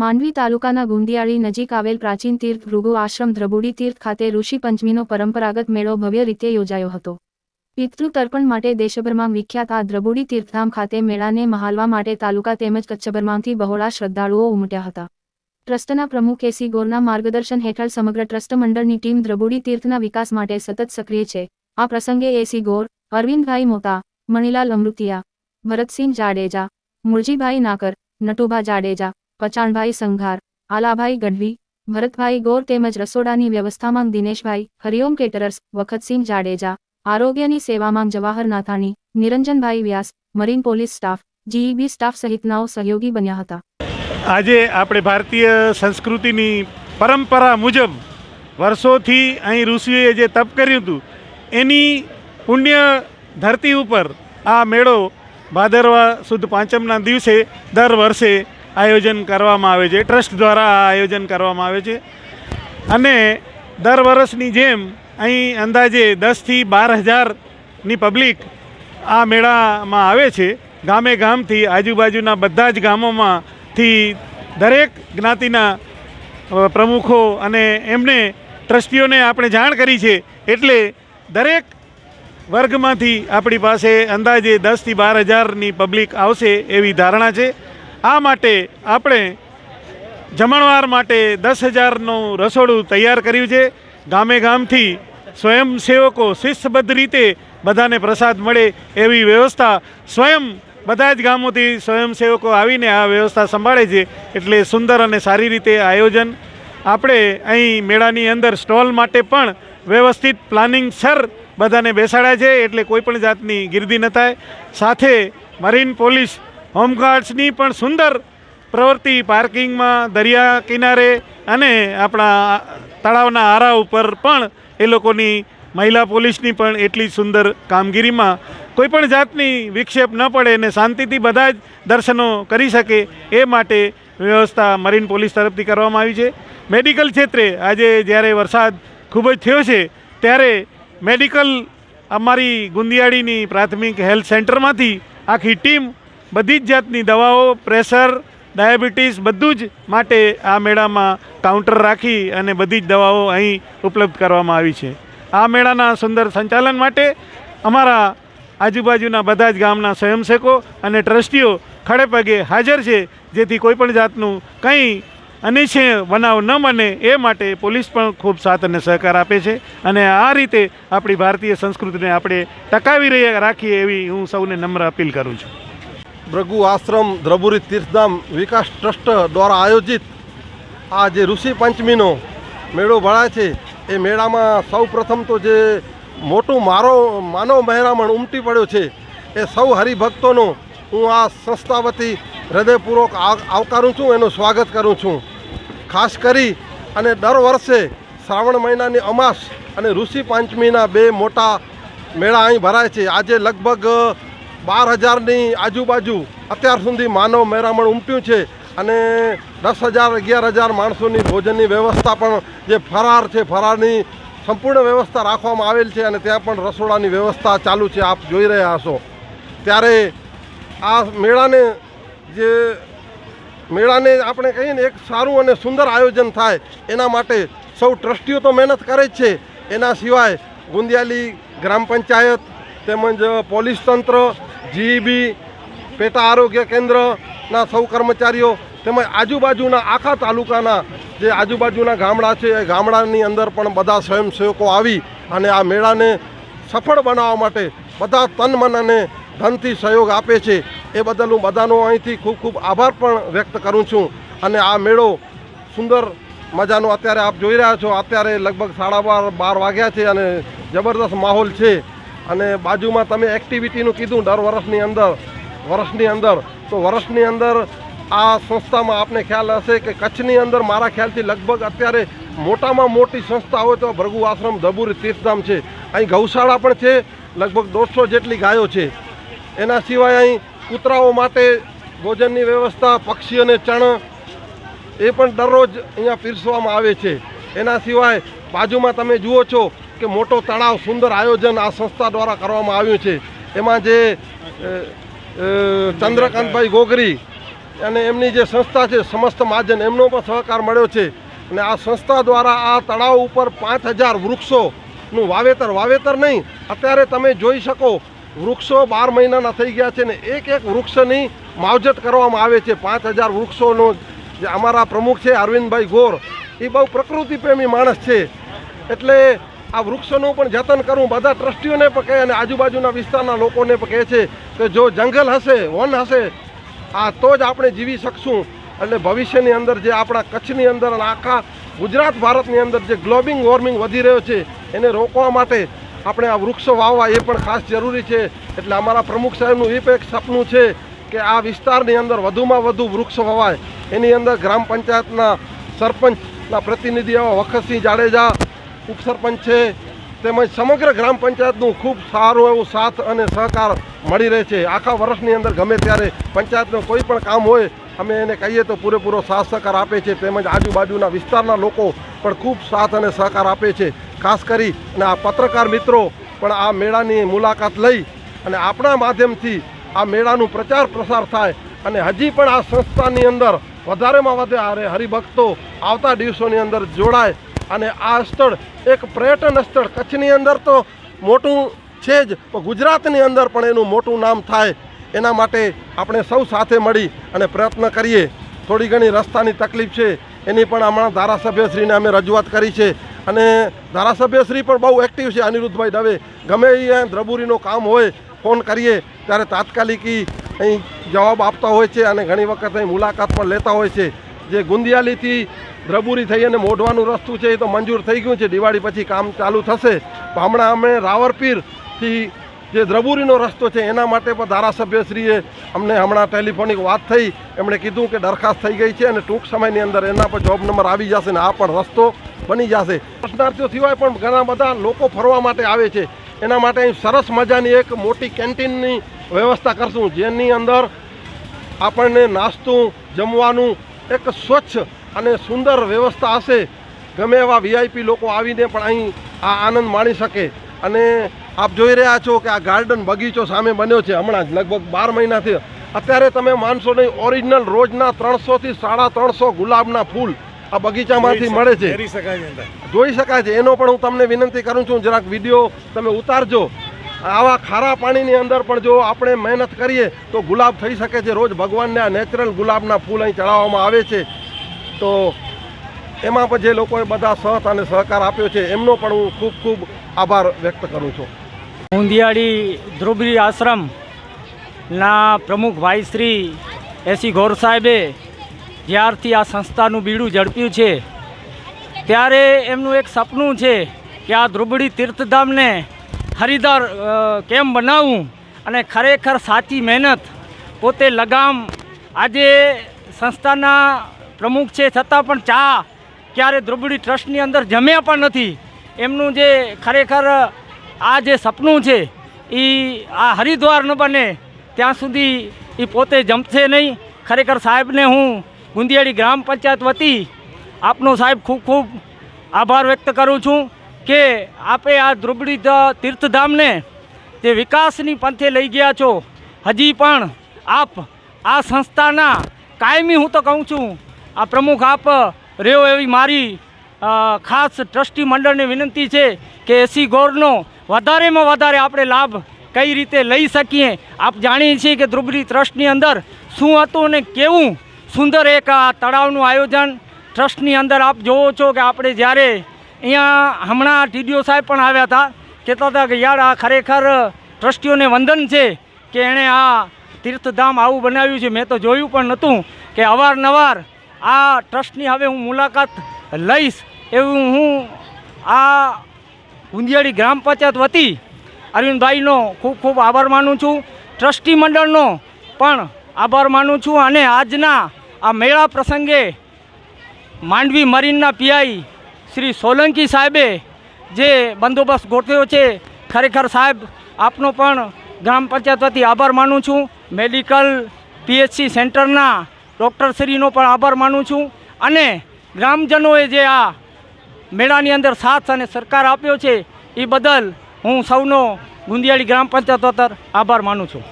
માંડવી તાલુકાના ગુંદિયાળી નજીક આવેલ પ્રાચીન તીર્થ ભૃગુ આશ્રમ દ્રબુડી તીર્થ ખાતે ઋષિ પંચમીનો પરંપરાગત મેળો ભવ્ય રીતે યોજાયો હતો. પિતૃ તર્પણ માટે દેશભરમાં વિખ્યાત આ દ્રબુડી તીર્થધામ ખાતે મેળાને મહાલવા માટે તાલુકા તેમજ કચ્છભરમાંથી બહોળા શ્રદ્ધાળુઓ ઉમટ્યા હતા. ટ્રસ્ટના પ્રમુખ એસી ગોરના માર્ગદર્શન હેઠળ સમગ્ર ટ્રસ્ટ મંડળની ટીમ દ્રબુડી તીર્થના વિકાસ માટે સતત સક્રિય છે. આ પ્રસંગે એસી ગોર, અરવિંદભાઈ મોતા, મણિલાલ અમૃતિયા, ભરતસિંહ જાડેજા, મુરજીભાઈ નાકર, નટુભા જાડેજા પચાણભાઈ સંઘાર, આલાભાઈ ગઢવી, ભરતભાઈ ગોર તેમજ રસોડાની વ્યવસ્થામાં દિનેશભાઈ, હરિઓમ કેટરર્સ વખતસિંહ જાડેજા, આરોગ્યની સેવામાં Jawahar Nathani Niranjanbhai Vyas, marine police staff, GEB staff સહિતનાઓ સહયોગી બન્યા હતા. આજે આપણે ભારતીય સંસ્કૃતિની પરંપરા મુજબ વર્ષોથી અહીં ઋષિએ જે તપ કર્યું હતું, એની પુણ્ય ધરતી ઉપર આ મેળો ભાદરવા સુદ પાંચમના દિવસે દર વર્ષે આયોજન કરવામાં આવે છે. ટ્રસ્ટ દ્વારા આ આયોજન કરવામાં આવે છે. અને દર વર્ષની જેમ અહીં અંદાજે દસથી બાર હજારની પબ્લિક આ મેળામાં આવે છે. ગામે ગામથી આજુબાજુના બધા જ ગામોમાંથી દરેક જ્ઞાતિના પ્રમુખો અને એમને ટ્રસ્ટીઓને આપણે જાણ કરી છે. એટલે દરેક વર્ગમાંથી આપણી પાસે અંદાજે દસથી બાર હજારની પબ્લિક આવશે એવી ધારણા છે. આ માટે આપણે જમણવાર માટે દસ હજારનું રસોડું તૈયાર કર્યું છે. ગામે ગામથી સ્વયંસેવકો શિસ્તબદ્ધ રીતે બધાને પ્રસાદ મળે એવી વ્યવસ્થા સ્વયં બધા જ ગામોથી સ્વયંસેવકો આવીને આ વ્યવસ્થા સંભાળે છે. એટલે સુંદર અને સારી રીતે આયોજન. આપણે અહીં મેળાની અંદર સ્ટોલ માટે પણ વ્યવસ્થિત પ્લાનિંગ સર બધાને બેસાડ્યા છે. એટલે કોઈપણ જાતની ગીર્દી ન થાય. સાથે મરીન પોલીસ હોમગાર્ડ્સની પણ સુંદર પ્રવૃત્તિ પાર્કિંગમાં, દરિયા કિનારે અને આપણા તળાવના આરા ઉપર પણ એ લોકોની મહિલા પોલીસની પણ એટલી સુંદર કામગીરીમાં કોઈ પણ જાતની વિક્ષેપ ન પડે અને શાંતિથી બધા જ દર્શનો કરી શકે એ માટે વ્યવસ્થા મરીન પોલીસ તરફથી કરવામાં આવી છે. મેડિકલ ક્ષેત્રે આજે જ્યારે વરસાદ ખૂબ જ થયો છે, ત્યારે મેડિકલ અમારી ગુંદિયાળીની પ્રાથમિક હેલ્થ સેન્ટરમાંથી આખી ટીમ બધી જ જાતની દવાઓ, પ્રેશર, ડાયાબિટીસ બધું જ માટે આ મેળામાં કાઉન્ટર રાખી અને બધી જ દવાઓ અહીં ઉપલબ્ધ કરવામાં આવી છે. આ મેળાના સુંદર સંચાલન માટે અમારા આજુબાજુના બધા જ ગામના સ્વયંસેવકો અને ટ્રસ્ટીઓ ખડે પગે હાજર છે, જેથી કોઈપણ જાતનું કંઈ અનિચ્છે બનાવ ન બને એ માટે પોલીસ પણ ખૂબ સાથ અને સહકાર આપે છે અને આ રીતે આપણી ભારતીય સંસ્કૃતિને આપણે ટકાવી રહી રાખીએ એવી હું સૌને નમ્ર અપીલ કરું છું. ભૃગુ આશ્રમ દ્રભુરી તીર્થધામ વિકાસ ટ્રસ્ટ દ્વારા આયોજિત આ જે ઋષિ પંચમીનો મેળો ભરાય છે, એ મેળામાં સૌ પ્રથમ તો જે મોટું મારો માનવ મહેરામણ ઉમટી પડ્યો છે, એ સૌ હરિભક્તોનો હું આ સંસ્થા વતી હૃદયપૂર્વક આવકારું છું, એનું સ્વાગત કરું છું. ખાસ કરી અને દર વર્ષે શ્રાવણ મહિનાની અમાસ અને ઋષિ પંચમીના બે મોટા મેળા અહીં ભરાય છે. આજે લગભગ બાર હજારની આજુબાજુ અત્યાર સુધી માનવ મેરામણ ઉમટ્યું છે અને દસ હજાર, અગિયાર હજાર માણસોની ભોજનની વ્યવસ્થા પણ જે ફરાર છે, ફરારની સંપૂર્ણ વ્યવસ્થા રાખવામાં આવેલ છે અને ત્યાં પણ રસોડાની વ્યવસ્થા ચાલુ છે, આપ જોઈ રહ્યા હશો. ત્યારે આ મેળાને જે મેળાને આપણે કહીએ ને, એક સારું અને સુંદર આયોજન થાય એના માટે સૌ ટ્રસ્ટીઓ તો મહેનત કરે જ છે. એના સિવાય ગુંદિયાલી ગ્રામ પંચાયત તેમજ પોલીસ તંત્ર જીઈબી, પેટા આરોગ્ય કેન્દ્રના સૌ કર્મચારીઓ તેમજ આજુબાજુના આખા તાલુકાના જે આજુબાજુના ગામડા છે, એ ગામડાની અંદર પણ બધા સ્વયંસેવકો આવી અને આ મેળાને સફળ બનાવવા માટે બધા તન મન અને ધનથી સહયોગ આપે છે. એ બદલ હું બધાનો અહીંથી ખૂબ ખૂબ આભાર પણ વ્યક્ત કરું છું અને આ મેળો સુંદર મજાનો અત્યારે આપ જોઈ રહ્યા છો. અત્યારે લગભગ સાડા બાર બાર વાગ્યા છે અને જબરદસ્ત માહોલ છે. અને બાજુમાં તમે એક્ટિવિટીનું કીધું દર વર્ષની અંદર વર્ષની અંદર. તો વર્ષની અંદર આ સંસ્થામાં આપને ખ્યાલ હશે કે કચ્છની અંદર મારા ખ્યાલથી લગભગ અત્યારે મોટામાં મોટી સંસ્થા હોય તો ભૃગુ આશ્રમ ધબુરી તીર્થધામ છે. અહીં ગૌશાળા પણ છે, લગભગ દોઢસો જેટલી ગાયો છે. એના સિવાય અહીં કૂતરાઓ માટે ભોજનની વ્યવસ્થા પક્ષીઓને ચણ એ પણ દરરોજ અહીંયા પીરસવામાં આવે છે. એના સિવાય બાજુમાં તમે જુઓ છો કે મોટો તળાવ સુંદર આયોજન આ સંસ્થા દ્વારા કરવામાં આવ્યું છે. એમાં જે ચંદ્રકાંતભાઈ ગોગરી અને એમની જે સંસ્થા છે, સમસ્ત મહાજન, એમનો પણ સહકાર મળ્યો છે. અને આ સંસ્થા દ્વારા આ તળાવ ઉપર પાંચ હજાર વૃક્ષોનું વાવેતર વાવેતર નહીં, અત્યારે તમે જોઈ શકો, વૃક્ષો બાર મહિનાના થઈ ગયા છે ને એક એક વૃક્ષની માવજત કરવામાં આવે છે. પાંચ હજાર વૃક્ષોનો જે અમારા પ્રમુખ છે, અરવિંદભાઈ ગોર, એ બહુ પ્રકૃતિ પ્રેમી માણસ છે. એટલે આ વૃક્ષોનું પણ જતન કરવું બધા ટ્રસ્ટીઓને પણ કહે અને આજુબાજુના વિસ્તારના લોકોને પણ કહે છે કે જો જંગલ હશે, વન હશે, આ તો જ આપણે જીવી શકશું. એટલે ભવિષ્યની અંદર જે આપણા કચ્છની અંદર અને આખા ગુજરાત ભારતની અંદર જે ગ્લોબિંગ વોર્મિંગ વધી રહ્યો છે, એને રોકવા માટે આપણે આ વૃક્ષો વાવવા એ પણ ખાસ જરૂરી છે. એટલે અમારા પ્રમુખ સાહેબનું એ પણ એક સપનું છે કે આ વિસ્તારની અંદર વધુમાં વધુ વૃક્ષો વવાય. એની અંદર ગ્રામ પંચાયતના સરપંચના પ્રતિનિધિ એવા વખતસિંહ જાડેજા ઉપસરપંચ છે, તેમજ સમગ્ર ગ્રામ પંચાયતનું ખૂબ સારું એવું સાથ અને સહકાર મળી રહે છે. આખા વર્ષની અંદર ગમે ત્યારે પંચાયતનું કોઈ પણ કામ હોય, અમે એને કહીએ તો પૂરેપૂરો સાથ સહકાર આપે છે. તેમજ આજુબાજુના વિસ્તારના લોકો પણ ખૂબ સાથ અને સહકાર આપે છે. ખાસ કરી અને આ પત્રકાર મિત્રો પણ આ મેળાની મુલાકાત લઈ અને આપણા માધ્યમથી આ મેળાનું પ્રચાર પ્રસાર થાય અને હજી પણ આ સંસ્થાની અંદર વધારેમાં વધારે હરિભક્તો આવતા દિવસોની અંદર જોડાય અને આ સ્થળ એક પર્યટન સ્થળ. કચ્છની અંદર તો મોટું છે જ ગુજરાતની અંદર પણ એનું મોટું નામ થાય. એના માટે આપણે સૌ સાથે મળી અને પ્રયત્ન કરીએ. થોડી ઘણી રસ્તાની તકલીફ છે. એની પણ હમણાં ધારાસભ્યશ્રીને અમે રજૂઆત કરી છે. અને ધારાસભ્યશ્રી પણ બહુ એક્ટિવ છે, અનિરુદ્ધભાઈ દવે. ગમે એ દ્રબુરીનું કામ હોય, ફોન કરીએ, ત્યારે તાત્કાલિક અહીં જવાબ આપતા હોય છે અને ઘણી વખત અહીં મુલાકાત પણ લેતા હોય છે. જે ગુંદિયાલીથી દ્રબુરી થઈ અને મોઢવાનું રસ્તું છે એ તો મંજૂર થઈ ગયું છે. દિવાળી પછી કામ ચાલુ થશે. પણ હમણાં અમે રાવરપીરથી જે દ્રબુરીનો રસ્તો છે એના માટે પણ ધારાસભ્યશ્રીએ અમને હમણાં ટેલિફોનિક વાત થઈ. એમણે કીધું કે દરખાસ્ત થઈ ગઈ છે અને ટૂંક સમયની અંદર એના પર જોબ નંબર આવી જશે ને આ પણ રસ્તો બની જશે. દર્શનાર્થીઓ સિવાય પણ ઘણા બધા લોકો ફરવા માટે આવે છે. એના માટે અહીં સરસ મજાની એક મોટી કેન્ટીનની વ્યવસ્થા કરશું. જેની અંદર આપણને નાસ્તું, જમવાનું, એક સ્વચ્છ અને સુંદર વ્યવસ્થા હશે. ગમે એવા વીઆઈપી લોકો આવીને પણ અહીં આ આનંદ માણી શકે. અને આપ જોઈ રહ્યા છો કે આ ગાર્ડન બગીચો સામે બન્યો છે. હમણાં જ લગભગ બાર મહિનાથી અત્યારે તમે માનશો નહીં ઓરિજિનલ રોજના ત્રણસોથી સાડા ત્રણસો ગુલાબના ફૂલ આ બગીચામાંથી મળે છે. જોઈ શકાય છે. એનો પણ હું તમને વિનંતી કરું છું. જરાક વીડિયો તમે ઉતારજો. આવા ખારા પાણીની અંદર પણ જો આપણે મહેનત કરીએ તો ગુલાબ થઈ શકે છે. રોજ ભગવાનને આ નેચરલ ગુલાબના ફૂલ અહીં ચડાવવામાં આવે છે. તો એમાં પણ જે લોકોએ બધા સહત અને સહકાર આપ્યો છે, એમનો પણ હું ખૂબ ખૂબ આભાર વ્યક્ત કરું છું. ઉંધિયાળી ધ્રુબરી આશ્રમના પ્રમુખ ભાઈ શ્રી એસી ગોર સાહેબે જ્યારથી આ સંસ્થાનું બીડું ઝડપ્યું છે, ત્યારે એમનું એક સપનું છે કે આ ધ્રુબડી તીર્થધામને હરિદર કેમ બનાવવું અને ખરેખર સાચી મહેનત, પોતે લગામ આજે સંસ્થાના પ્રમુખ છે, છતાં પણ ચા ક્યારે ધ્રુબડી ટ્રસ્ટની અંદર જમ્યા પણ નથી. એમનું જે ખરેખર આ જે સપનું છે એ આ હરિદ્વાર ન બને, ત્યાં સુધી એ પોતે જમશે નહીં. ખરેખર સાહેબને હું ગુંદિયાળી ગ્રામ પંચાયત વતી આપનો સાહેબ ખૂબ ખૂબ આભાર વ્યક્ત કરું છું કે આપે આ ધ્રુબડી તીર્થધામને જે વિકાસની પંથે લઈ ગયા છો, હજી પણ આપ આ સંસ્થાના કાયમી હું તો કહું છું આ પ્રમુખ આપ રહ્યો એવી મારી ખાસ ટ્રસ્ટી મંડળને વિનંતી છે કે એસી ગોરનો વધારેમાં વધારે આપણે લાભ કઈ રીતે લઈ શકીએ. આપ જાણીએ છીએ કે ધ્રુબરી ટ્રસ્ટની અંદર શું હતું અને કેવું સુંદર એક આ તળાવનું આયોજન. ટ્રસ્ટની અંદર આપ જોવો છો કે આપણે જ્યારે અહીંયા હમણાં ટીડીઓ સાહેબ પણ આવ્યા હતા, કહેતા હતા કે યાર આ ખરેખર ટ્રસ્ટીઓને વંદન છે કે એણે આ તીર્થધામ આવું બનાવ્યું છે. મેં તો જોયું પણ નહોતું કે અવારનવાર આ ટ્રસ્ટની હવે હું મુલાકાત લઈશ એવું હું આ ગુંદિયાળી ગ્રામ પંચાયત વતી અરવિંદભાઈનો ખૂબ ખૂબ આભાર માનું છું. ટ્રસ્ટી મંડળનો પણ આભાર માનું છું અને આજના આ મેળા પ્રસંગે માંડવી મરીનના પીઆઈ શ્રી સોલંકી સાહેબે જે બંદોબસ્ત ગોઠવ્યો છે, ખરેખર સાહેબ, આપનો પણ ગ્રામ પંચાયત વતી આભાર માનું છું. મેડિકલ પીએચસી સેન્ટરના ડૉક્ટરશ્રીનો પણ આભાર માનું છું. અને ગ્રામજનોએ જે આ મેળાની અંદર સાથ અને સરકાર આપ્યો છે, એ બદલ હું સૌનો ગુંદિયાળી ગ્રામ પંચાયત આભાર માનું છું.